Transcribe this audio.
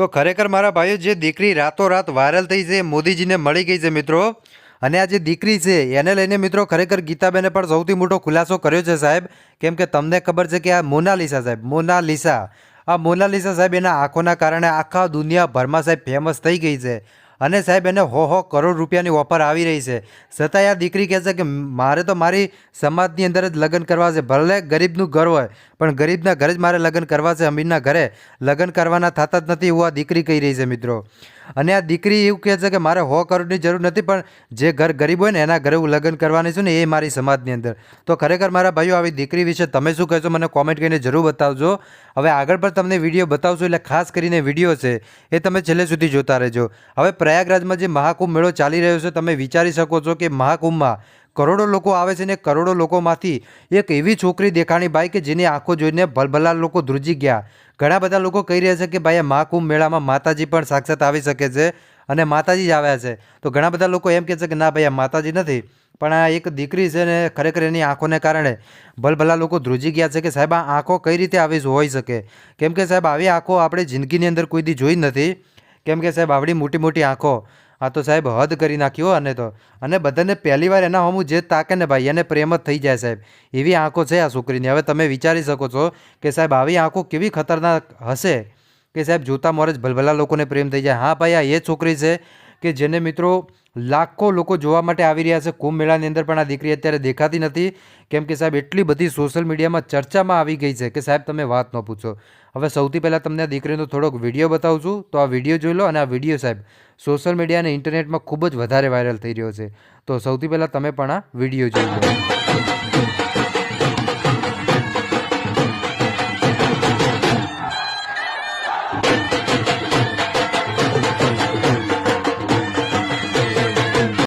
તો ખરેખર મારા ભાઈઓ, જે દીકરી રાતોરાત વાયરલ થઈ છે, મોદીજીને મળી ગઈ છે મિત્રો. અને આ જે દીકરી છે, એને લઈને મિત્રો ખરેખર ગીતાબેને પણ સૌથી મોટો ખુલાસો કર્યો છે સાહેબ. કેમ કે તમને ખબર છે કે આ મોનાલિસા સાહેબ, મોનાલિસા. આ મોનાલિસા સાહેબ એના આંખોના કારણે આખા દુનિયાભરમાં સાહેબ ફેમસ થઈ ગઈ છે. અને સાહેબ, એને હો હો, કરોડ રૂપિયાની ઓફર આવી રહી છે. છતાંય આ દીકરી કહે છે કે, મારે તો મારી સમાજની અંદર જ લગ્ન કરવા છે. ભલે ગરીબનું ઘર હોય, પણ ગરીબના ઘરે જ મારે લગ્ન કરવા છે અમીરના ઘરે. લગ્ન કરવાના થતા જ નથી એવું આ દીકરી કહી રહી છે, મિત્રો. અને આ દીકરી એવું કહે છે કે મારે હો કરોડની જરૂર નથી, પણ જે ઘર ગરીબ હોય ને એના ઘરે હું લગ્ન કરવાની છું ને એ મારી સમાજની અંદર. તો ખરેખર મારા ભાઈઓ, આવી દીકરી વિશે તમે શું કહેશો? મને કોમેન્ટ કરીને જરૂર બતાવજો. હવે આગળ પણ તમને વીડિયો બતાવશું, એટલે ખાસ કરીને વીડિયો છે એ તમે છેલ્લે સુધી જોતા રહેજો. હવે પ્રયાગરાજમાં જે મહાકુંભ મેળો ચાલી રહ્યો છે, તમે વિચારી શકો છો કે મહાકુંભમાં કરોડો લોકો આવે છે ને કરોડો લોકોમાંથી એક એવી છોકરી દેખાણી ભાઈ કે જેની આંખો જોઈને ભલભલા લોકો ધ્રુજી ગયા. ઘણા બધા લોકો કહી રહ્યા છે કે ભાઈ, આ મહાકુંભ મેળામાં માતાજી પણ સાક્ષાત આવી શકે છે અને માતાજી જ આવ્યા છે. તો ઘણા બધા લોકો એમ કહે છે કે ના ભાઈ, આ માતાજી નથી, પણ આ એક દીકરી છે ને ખરેખર એની આંખોને કારણે ભલભલા લોકો ધ્રુજી ગયા છે કે સાહેબ, આ આંખો કઈ રીતે આવી હોઈ શકે? કેમ કે સાહેબ, આવી આંખો આપણે જિંદગીની અંદર કોઈ દી જોઈ નથી. કેમ કે સાહેબ, આવડી મોટી મોટી આંખો. આ તો સાહેબ, હદ કરી નાખ્યો અને તો. અને બધાને પહેલી વાર એના હમું જે તાકે ને ભાઈ, એને પ્રેમ જ થઈ જાય સાહેબ. એવી આંખો છે આ છોકરીની. હવે તમે વિચારી શકો છો કે સાહેબ, આવી આંખો કેવી ખતરનાક હશે? કે સાહેબ, જોતા મોરે જ ભલભલા લોકોને પ્રેમ થઈ જાય. હા ભાઈ, આ એ છોકરી છે કે જેને મિત્રો લાખો લોકો જોવા માટે આવી રહ્યા છે. કુંભ મેળાની અંદર પણ આ દીકરી અત્યારે દેખાતી નથી. કેમ કે સાહેબ, એટલી બધી સોશિયલ મીડિયામાં ચર્ચામાં આવી ગઈ છે કે સાહેબ, તમે વાત ન પૂછો. હવે સૌથી પહેલાં તમને આ દીકરીનો થોડોક વીડિયો બતાવું છું. તો આ વીડિયો જોઈ લો અને આ વીડિયો સાહેબ, સોશિયલ મીડિયા અને ઇન્ટરનેટમાં ખૂબ જ વધારે વાયરલ થઈ રહ્યો છે. તો સૌથી પહેલાં તમે પણ આ વીડિયો જોઈ લો.